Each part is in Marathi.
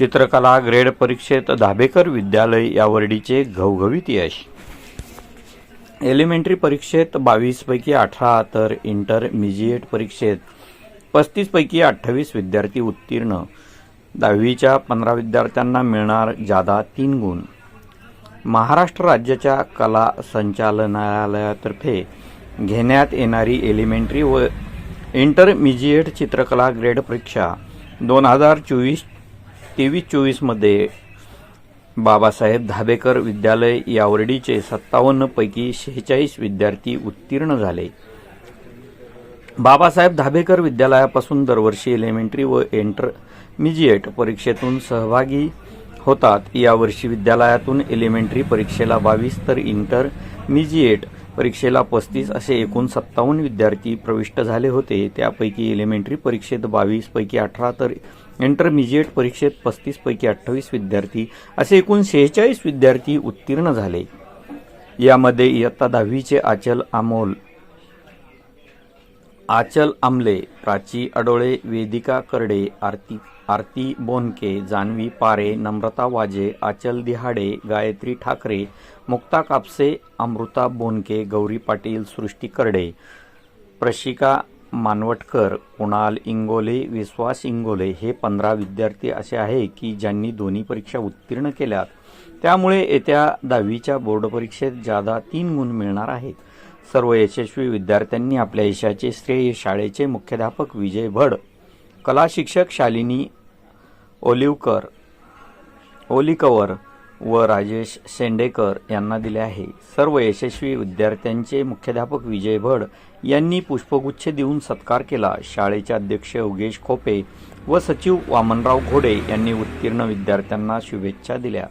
चित्रकला ग्रेड परीक्षेत धाबेकर विद्यालय या वर्डीचे घवघवीत यश. एलिमेंटरी परीक्षेत बावीसपैकी अठरा तर इंटरमिजिएट परीक्षेत पस्तीसपैकी अठ्ठावीस विद्यार्थी उत्तीर्ण. दहावीच्या पंधरा विद्यार्थ्यांना मिळणार जादा तीन गुण. महाराष्ट्र राज्याच्या कला संचालनालयातर्फे घेण्यात येणारी एलिमेंटरी व इंटरमिजिएट चित्रकला ग्रेड परीक्षा दोन हजार चोवीस तेवीस चोवीसमध्ये बाबासाहेब धाबेकर विद्यालय यावर्डीचे सत्तावन्नपैकी शेहेचाळीस विद्यार्थी उत्तीर्ण झाले. बाबासाहेब धाबेकर विद्यालयापासून दरवर्षी एलिमेंटरी व इंटरमिजिएट परीक्षेतून सहभागी होतात. यावर्षी विद्यालयातून एलिमेंटरी परीक्षेला बावीस तर इंटरमिजिएट परीक्षेला पस्तीस असे एकूण सत्तावन्न विद्यार्थी प्रविष्ट झाले होते. त्यापैकी एलिमेंटरी परीक्षेत बावीसपैकी अठरा तर इंटरमिजिएट परीक्षेत पस्तीसपैकी अठ्ठावीस विद्यार्थी असे एकूण शेहेचाळीस विद्यार्थी उत्तीर्ण झाले. यामध्ये इयत्ता दहावीचे आचल अमोल आचल आमले प्राची अडोळे वेदिका करडे आरती आरती बोनके जानवी पारे नम्रता वाजे आचल दिहाडे गायत्री ठाकरे मुक्ता कापसे अमृता बोनके गौरी पाटील सृष्टी करडे प्रशिका मानवटकर कुणाल इंगोले विश्वास इंगोले हे पंधरा विद्यार्थी असे आहे की ज्यांनी दोन्ही परीक्षा उत्तीर्ण केल्यात. त्यामुळे येत्या दहावीच्या बोर्ड परीक्षेत जादा तीन गुण मिळणार आहेत. सर्व यशस्वी विद्यार्थ्यांनी आपल्या यशाचे श्रेय शाळेचे मुख्याध्यापक विजय भड कला शिक्षक शालिनी ओलिवकर ओलिकवर व राजेश शेंडेकर यांना दिले आहे. सर्व यशस्वी विद्यार्थ्यांचे मुख्याध्यापक विजय भड यांनी पुष्पगुच्छ देऊन सत्कार केला. शाळेचे अध्यक्ष योगेश खोपे व सचिव वामनराव घोडे यांनी उत्तीर्ण विद्यार्थ्यांना शुभेच्छा दिल्या.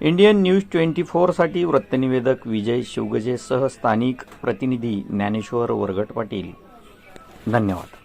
इंडियन न्यूज ट्वेंटी फोरसाठी वृत्तनिवेदक विजय शिवगजेसह स्थानिक प्रतिनिधी ज्ञानेश्वर वरगट पाटील. धन्यवाद.